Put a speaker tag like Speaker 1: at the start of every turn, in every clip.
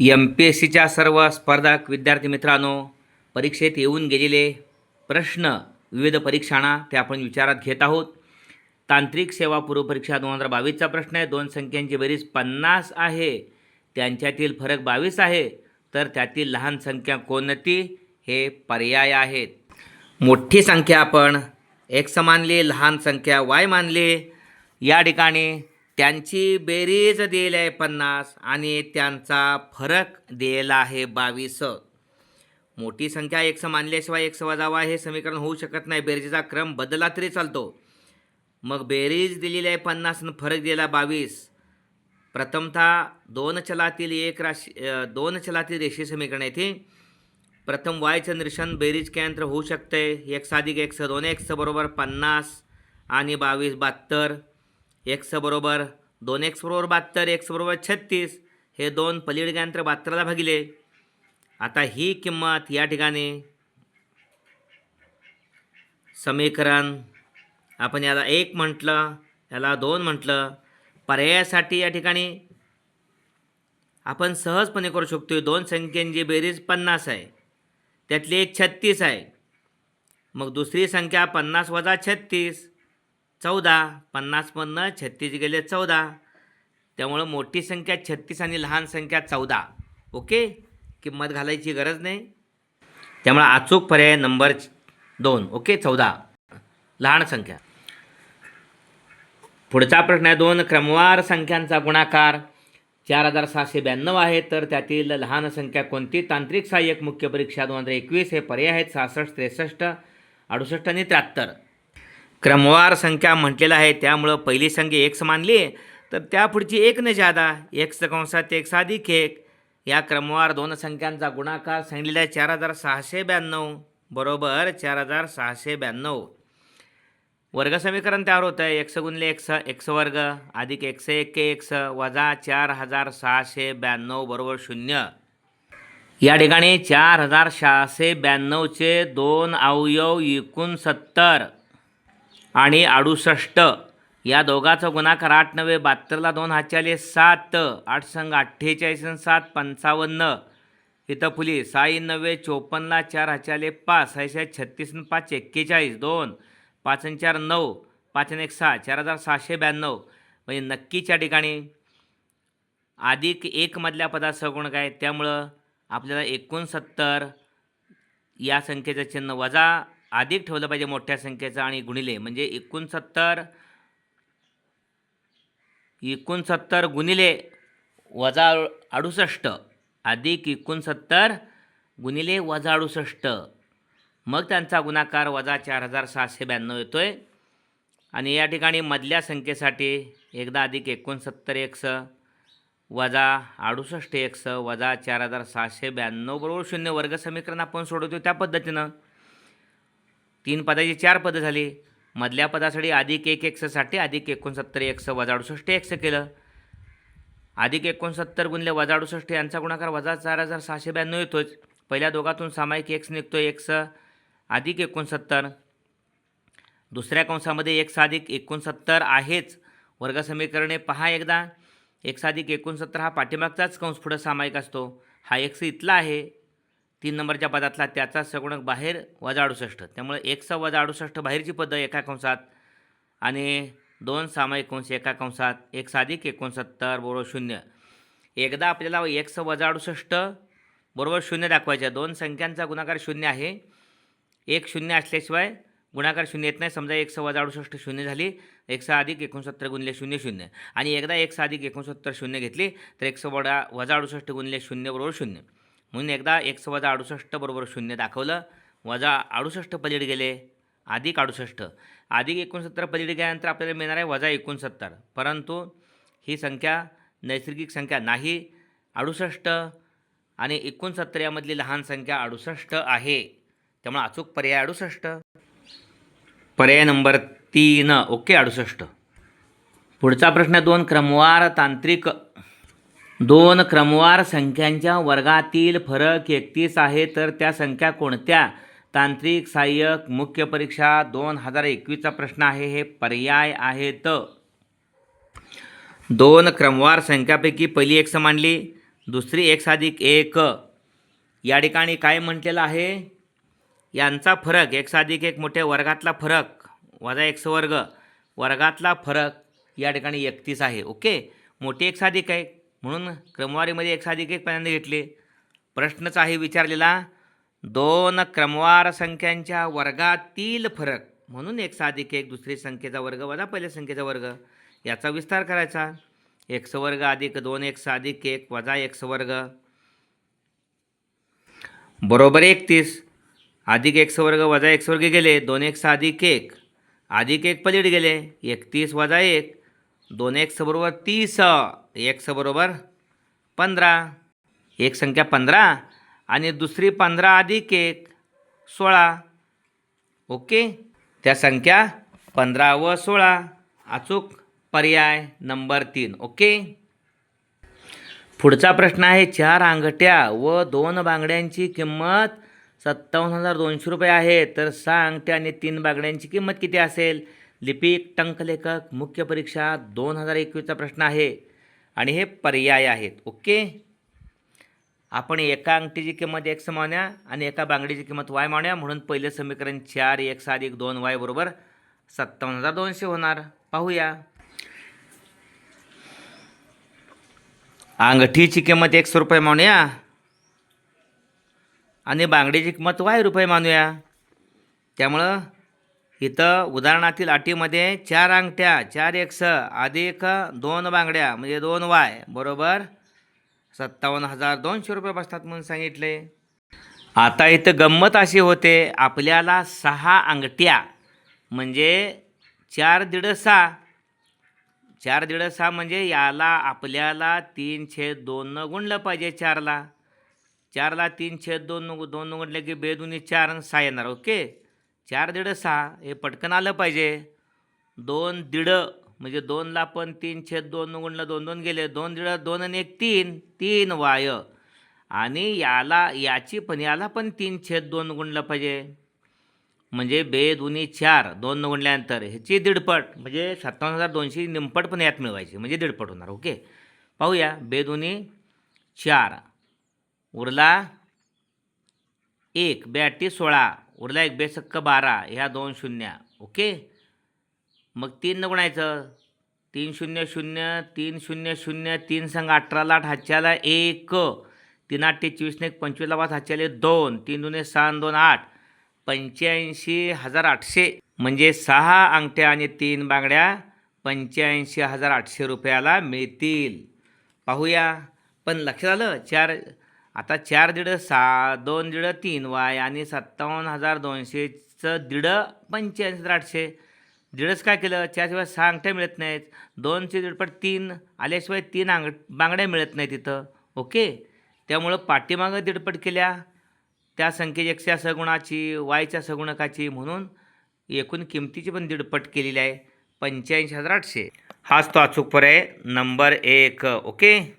Speaker 1: M P S सीच्या सर्व स्पर्धक विद्यार्थी मित्रांनो परीक्षेत येऊन गेलेले प्रश्न विविध परीक्षांना ते आपण विचारात घेत आहोत. तांत्रिक सेवा पूर्वपरीक्षा दोन हजार बावीसचा प्रश्न आहे. दोन संख्यांची बेरीज पन्नास आहे. त्यांच्यातील फरक बावीस आहे. तर त्यातील लहान संख्या कोणती? हे पर्याय आहेत. मोठी संख्या आपण एक्स मानली लहान संख्या वाय मानली. या ठिकाणी त्यांची बेरीज दिली आहे पन्नास आणि त्यांचा फरक दिलेला आहे बावीस. मोठी संख्या एक्स मानल्याशिवाय एक वजा हे समीकरण होऊ शकत नाही. बेरीजचा क्रम बदलला तरी चालतो. मग बेरीज दिलेली आहे पन्नास आणि फरक दिला बावीस. प्रथमतः दोन चलातील एक राशी दोन चलातील रेषी समीकरण येथे. प्रथम वायचं निरीक्षण बेरीज केंद्र होऊ शकते एक्स अधिक एक्स दोन एक्स बरोबर पन्नास आणि बावीस बहात्तर. एक्स बरोबर दोन एक्स बरोबर बहात्तर एक्स बरोबर छत्तीस हे दोन पलीडग्यांतर बहात्तरला भागिले. आता ही किंमत या ठिकाणी समीकरण आपण याला एक म्हटलं याला दोन म्हटलं. पर्यायासाठी या ठिकाणी आपण सहजपणे करू शकतो दोन संख्यांची बेरीज पन्नास आहे त्यातली एक छत्तीस आहे. मग दुसरी संख्या पन्नास वजा छत्तीस चौदा पन्नासमधनं छत्तीस गेले चौदा. त्यामुळं मोठी संख्या छत्तीस आणि लहान संख्या चौदा. ओके? किंमत घालायची गरज नाही. त्यामुळं अचूक पर्याय नंबर दोन. ओके? चौदा. लहान संख्या. पुढचा प्रश्न आहे दोन. क्रमवार संख्यांचा गुणाकार. चार हजार सहाशे ब्याण्णव आहे तर त्यातील लहान संख्या कोणती? तांत्रिक सहाय्यक मुख्य परीक्षा दोन हजार एकवीस. हे पर्याय आहेत सहासष्ट त्रेसष्ट अडुसष्ट आणि त्र्याहत्तर. क्रमवार संख्या म्हटलेलं आहे त्यामुळं पहिली संख्या एक्स मानली तर त्या पुढची एक न जादा एक्स कंसात एक साधिक एक या क्रमवार दोन संख्यांचा गुणाकार सांगितलेला आहे चार हजार सहाशे ब्याण्णव. बरोबर चार हजार सहाशे ब्याण्णव. वर्ग समीकरण तयार होतं आहे एक्स गुणले एक्स एक्स वर्ग अधिक एक्स एक एक्स वजा चार हजार सहाशे ब्याण्णव बरोबर शून्य. या ठिकाणी चार हजार सहाशे ब्याण्णवचे दोन अवयव एकूण सत्तर. आणि अडुसष्ट. या दोघाचा गुणाकार आठ नव्हे बहात्तरला दोन हातचे सात. आठ संघ अठ्ठेचाळीस सात पंचावन्न. इथं फुली साई नव्हे चोपन्नला चार हाच्याले पाच. सहाशे छत्तीस पाच एक्केचाळीस दोन. पाच चार नऊ. पाच एक सहा चार हजार सहाशे ब्याण्णव. म्हणजे नक्कीच्या ठिकाणी अधिक एकमधल्या पदात सगुण काय? त्यामुळं आपल्याला एकोणसत्तर या संख्येचं चिन्ह वजा अधिक ठेवलं पाहिजे मोठ्या संख्येचं आणि गुणिले म्हणजे एकोणसत्तर एकोणसत्तर गुणिले वजा अडुसष्ट अधिक एकोणसत्तर गुणिले वजा अडुसष्ट. मग त्यांचा गुणाकार वजा चार हजार सहाशे ब्याण्णव येतो आहे आणि या ठिकाणी मधल्या संख्येसाठी एकदा अधिक एकोणसत्तर एक्स वजा अडुसष्ट एक्स वजा चार हजार सहाशे ब्याण्णव बरोबर शून्य वर्ग समीकरण आपण सोडवतो त्या पद्धतीनं. तीन पदाची चार पदं झाली. मधल्या पदासाठी अधिक एक एक्ससाठी अधिक एकोणसत्तर एकशे वजा अडुसष्ट एकशे केलं. अधिक एकोणसत्तर गुणले वजा अडुसष्ट यांचा गुणाकार वजा चार हजार सहाशे ब्याण्णव येतोच. पहिल्या दोघातून सामायिक एक्स निघतो एक्स अधिक एकोणसत्तर. दुसऱ्या कंसामध्ये एक्स अधिक एकोणसत्तर आहेच. वर्ग समीकरणे पहा एकदा. एक्स अधिक एकोणसत्तर हा पाठीमागचाच कंस पुढं सामायिक असतो. हा एक्स इथला आहे. तीन नंबरच्या पदातला त्याचा सगुणक बाहेर वजा अडुसष्ट. त्यामुळे एकचा वजा अडुसष्ट बाहेरची पदं एका कंसात आणि दोन सामायिक कंस एका कंसात एक साधिक एकोणसत्तर बरोबर शून्य. एकदा आपल्याला एक्स वजा अडुसष्ट बरोबर शून्य दाखवायचे दोन संख्यांचा गुणाकार शून्य आहे. एक शून्य असल्याशिवाय गुणाकार शून्य येत नाही. समजा एकशे वजा अडुसष्ट शून्य झाली एकशे अधिक एकोणसत्तर गुणले शून्य शून्य. आणि एकदा एकशे अधिक एकोणसत्तर शून्य घेतली तर एकशे वडा वजा अडुसष्ट गुणले शून्य बरोबर शून्य. म्हणून एकदा एक्स वजा अडुसष्ट बरोबर शून्य दाखवलं. वजा अडुसष्ट पलीड गेले. अधिक अडुसष्ट. अधिक एकोणसत्तर पलीड गेल्यानंतर आपल्याला मिळणार आहे वजा एकोणसत्तर. परंतु ही संख्या नैसर्गिक संख्या नाही. अडुसष्ट आणि एकोणसत्तर यामधली लहान संख्या अडुसष्ट आहे. त्यामुळे अचूक पर्याय अडुसष्ट. पर्याय नंबर तीन. ओके अडुसष्ट. पुढचा प्रश्न दोन. क्रमवार तांत्रिक दोन क्रमवार संख्यांच्या वर्गातील फरक एकतीस आहे तर त्या संख्या कोणत्या? तांत्रिक सहाय्यक मुख्य परीक्षा दोन हजार एकवीसचा प्रश्न आहे हे पर्याय आहेत. दोन क्रमवार संख्यापैकी पहिली एक मांडली दुसरी एक्स अधिक एक. या ठिकाणी काय म्हटलेलं आहे? यांचा फरक एक्स अधिक एक मोठे वर्गातला फरक वजा एक्स वर्ग वर्गातला फरक या ठिकाणी एकतीस आहे ओके? मोठी एक्स अधिक आहे म्हणून क्रमवारीमध्ये एक अधिक एक पहिल्यांदा घेतले. प्रश्नच आहे विचारलेला दोन क्रमवार संख्यांच्या वर्गातील फरक. म्हणून एक अधिक एक दुसरी संख्येचा वर्ग वजा पहिल्या संख्येचा वर्ग. याचा विस्तार करायचा. एक्स वर्ग अधिक दोन एक्स अधिक एक वजा एक्स वर्ग बरोबर एकतीस. अधिक एक्स वर्ग वजा एक्स वर्ग गेले दोन एक्स अधिक एक. अधिक एक पलीड गेले एकतीस वजा एक. दोन एक्स बरोबर तीस एक्स बरोबर पंधरा. एक संख्या पंधरा आणि दुसरी पंधरा अधिक एक सोळा. ओके? त्या संख्या पंधरा व सोळा. अचूक पर्याय नंबर तीन. ओके? पुढचा प्रश्न आहे चार अंगठ्या व दोन बांगड्यांची किंमत सत्तावन्न हजार दोनशे रुपये आहे. तर सहा अंगठ्या आणि तीन बांगड्यांची किंमत किती असेल? लिपिक टंकलेखक मुख्य परीक्षा दोन हजार एकवीसचा प्रश्न आहे आणि हे पर्याय आहेत ओके? आपण एका अंगठीची किंमत एक्स मानूया आणि एका बांगडीची किंमत वाय मानूया म्हणून पहिले समीकरण चार एक्स अधिक दोन वाय बरोबर सत्तावन्न हजार दोनशे होणार. पाहूया. अंगठीची किंमत एकशे रुपये मानूया आणि बांगडीची किंमत वाय रुपये मानूया. त्यामुळं इथं उदाहरणातील अटीमध्ये चार अंगठ्या चार एक्स अधिक दोन बांगड्या म्हणजे दोन वाय बरोबर? सत्तावन्न हजार दोनशे रुपये बसतात म्हणून सांगितले. आता इथं गंमत अशी होते आपल्याला सहा अंगठ्या म्हणजे चार दीड सहा. चार दीड सहा म्हणजे याला आपल्याला तीन छेद दोननं गुणलं पाहिजे चारला. चारला तीन छेद दोन दोन गुणले की बेदुनी चार आणि सहा येणार ओके? चार दीड सहा हे पटकन आलं पाहिजे. दोन दीड म्हणजे दोनला पण तीन छेद दोन गुणलं दोन दोन गेले. दोन दीड दोन आणि एक तीन तीन वाय. आणि याला याची पण याला पण तीन छेद दोन गुणलं पाहिजे. म्हणजे बे दोन्ही चार दोन गुणल्यानंतर ह्याची दीडपट म्हणजे सत्तावन्न हजार दोनशे निमपट पण यात मिळवायची म्हणजे दीडपट होणार ओके? पाहूया बे दोन्ही चार उरला एक बॅटी सोळा. उरला एक बेसक्क बारा ह्या दोन शून्य. ओके? मग तीन न गुणायचं? तीन शून्य शून्य तीन शून्य शून्य तीन संघ अठराला आठ हातच्याला एक. तीन आठ ते चोवीसने एक पंचवीसला पाच हातच्याले दोन. तीन दोन सहा दोन आठ. पंच्याऐंशी हजार आठशे. म्हणजे सहा अंगठ्या आणि तीन बांगड्या पंच्याऐंशी हजार आठशे रुपयाला मिळतील. पाहूया. पण लक्षात आलं? चार आता चार दीड सहा दोन दीड तीन वाय आणि सत्तावन्न हजार दोनशेचं दीड पंच्याऐंशी हजार आठशे. दीडच काय केलं? त्याशिवाय सहा अंगठ्या मिळत नाहीत. दोनशे दीडपट तीन आल्याशिवाय तीन अंग बांगड्या मिळत नाहीत तिथं ओके? त्यामुळं पाठीमागं दीडपट केल्या. त्या संख्येची एकशे सगुणाची वायच्या सगुणकाची म्हणून एकूण किमतीची पण दीडपट केलेली आहे. पंच्याऐंशी हजार आठशे. हाच तो अचूक पर्याय नंबर एक. ओके?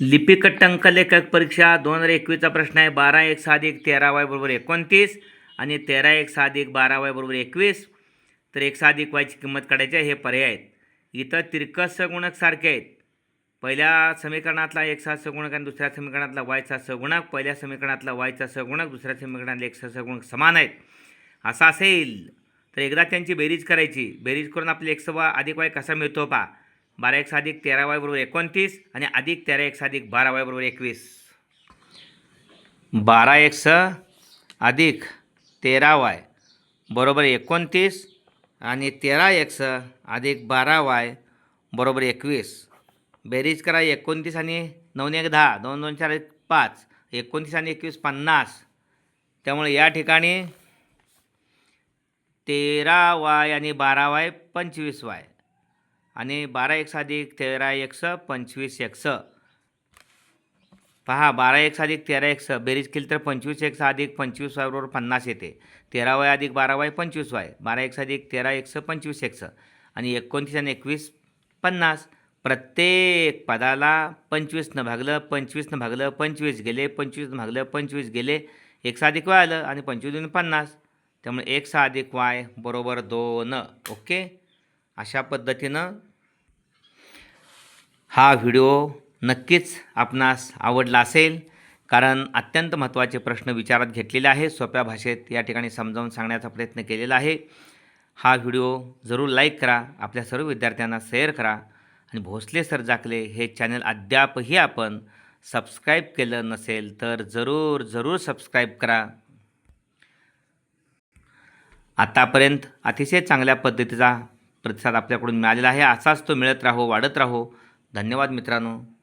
Speaker 1: लिपिक टंकलेखक परीक्षा दोन हजार एकवीसचा प्रश्न आहे. बारा एक साधिक तेरा वाय बरोबर एकोणतीस आणि तेरा एक साधिक बारा वाय बरोबर एकवीस. तर एक साधिक वायची किंमत काढायची आहे हे पर्याय आहेत. इथं तिरकस सगुणक सारखे आहेत. पहिल्या समीकरणातला एक सहा सगुणक आणि दुसऱ्या समीकरणातला वायचा सगुणक पहिल्या समीकरणातला वायचा सगुणक दुसऱ्या समीकरणातला एक सगुणक समान आहेत. असं असेल. तर एकदा त्यांची बेरीज करायची. बेरीज करून आपले एक सवा अधिक वाय कसा मिळतो पा बारा एक अधिक तेरा वाय बरोबर एकोणतीस आणि अधिक तेरा एक अधिक बारा वाय बरोबर एकवीस. बारा एक्स अधिक तेरा वाय बरोबर एकोणतीस आणि तेरा एक्स अधिक बारा वाय बरोबर एकवीस. बेरीज करा एकोणतीस आणि नऊने एक दहा दोन दोन चार एक पाच एकोणतीस आणि एकवीस पन्नास. त्यामुळे या ठिकाणी तेरा वाय आणि बारा वाय पंचवीस वाय. आणि बारा एक्स अधिक तेरा एकस पंचवीस एकस पहा बारा एक अधिक तेरा एकस बेरीज केली तर पंचवीस एक्स अधिक पंचवीस वाय बरोबर पन्नास येते. तेरा वाय अधिक बारा वाय पंचवीस वाय. बारा एक अधिक तेरा एकस पंचवीस एक्स आणि एकोणतीस आणि एकवीस पन्नास. प्रत्येक पदाला पंचवीसनं भागलं पंचवीसनं भागलं पंचवीस गेले पंचवीसनं भागलं पंचवीस गेले. एक अधिक वाय आलं आणि पंचवीस दोन पन्नास. त्यामुळे एक सहा अधिक वाय बरोबर दोन. ओके? अशा पद्धतीनं हा व्हिडिओ नक्कीच आपणास आवडला असेल. कारण अत्यंत महत्त्वाचे प्रश्न विचारात घेतलेले आहे सोप्या भाषेत या ठिकाणी समजावून सांगण्याचा प्रयत्न केलेला आहे. हा व्हिडिओ जरूर लाईक करा. आपल्या सर्व विद्यार्थ्यांना शेअर करा. आणि भोसले सर जाकले हे चॅनल अद्यापही आपण सबस्क्राईब केलं नसेल तर जरूर जरूर सबस्क्राईब करा. आतापर्यंत अतिशय चांगल्या पद्धतीचा प्रतिसाद आपल्याकडून मिळालेला आहे. असाच तो मिळत राहो वाढत राहो. धन्यवाद मित्रांनो.